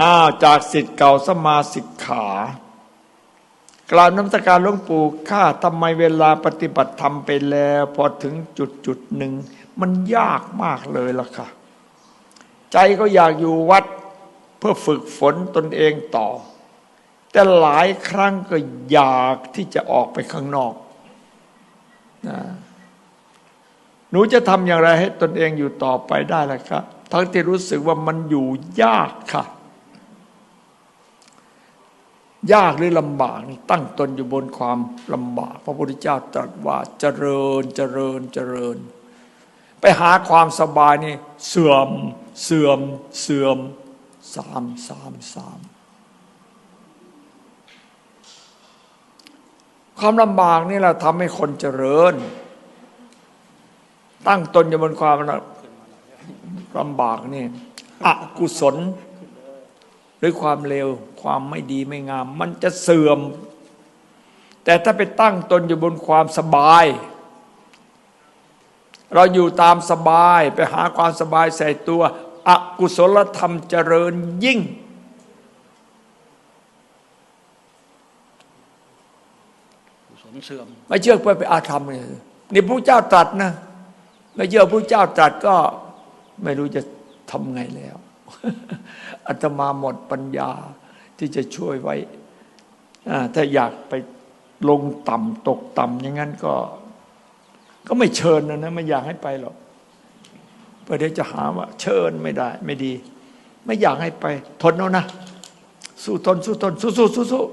อ้าวจากสิทธิ์เก่าสมาสิกขากล่าวน้ำตกการหลวงปู่ข้าทำไมเวลาปฏิบัติธรรมไปแล้ว พอถึงจุดจุดหนึ่ง มันยากมากเลยล่ะค่ะ ใจก็อยากอยู่วัดเพื่อฝึกฝนตนเองต่อ แต่หลายครั้งก็อยากที่จะออกไปข้างนอกนะหนูจะทำอย่างไรให้ตนเองอยู่ต่อไปได้ล่ะครับทั้งที่รู้สึกว่ามันอยู่ยากค่ะ ยากหรือลำบากนี่ตั้งตนอยู่บนความลำบาก พระพุทธเจ้าตรัสว่าเจริญเจริญเจริญ ไปหาความสบายนี่เสื่อมเสื่อมเสื่อมสามสามสามความลำบากนี่แหละทำให้คนเจริญ ตั้งตนอยู่บนความลำบากนี่อกุศล หรือความเลวความไม่ดีไม่งาม มันจะเสื่อม แต่ถ้าไปตั้งตนอยู่บนความสบาย เราอยู่ตามสบายไปหาความสบายใส่ตัวอกุศลธรรมเจริญยิ่งกุศลเสื่อม ไม่เชื่อเพื่อไปอาธรรมเนี่ยนี่พระเจ้าตรัสนะ ไม่เชื่อพระเจ้าตรัสก็ไม่รู้จะทำไงแล้ว อาตมาหมดปัญญาที่จะช่วยไว้ ถ้าอยากไปลงต่ำตกต่ำอย่างนั้นก็ ก็ไม่เชิญนะนะไม่อยากให้ไปหรอกเพราะเดี๋ยวจะหาว่า เชิญไม่ได้ ไม่ดี ไม่อยากให้ไป ทนเอานะ สู้ทนสู้ทนสู้สู้สู้สู้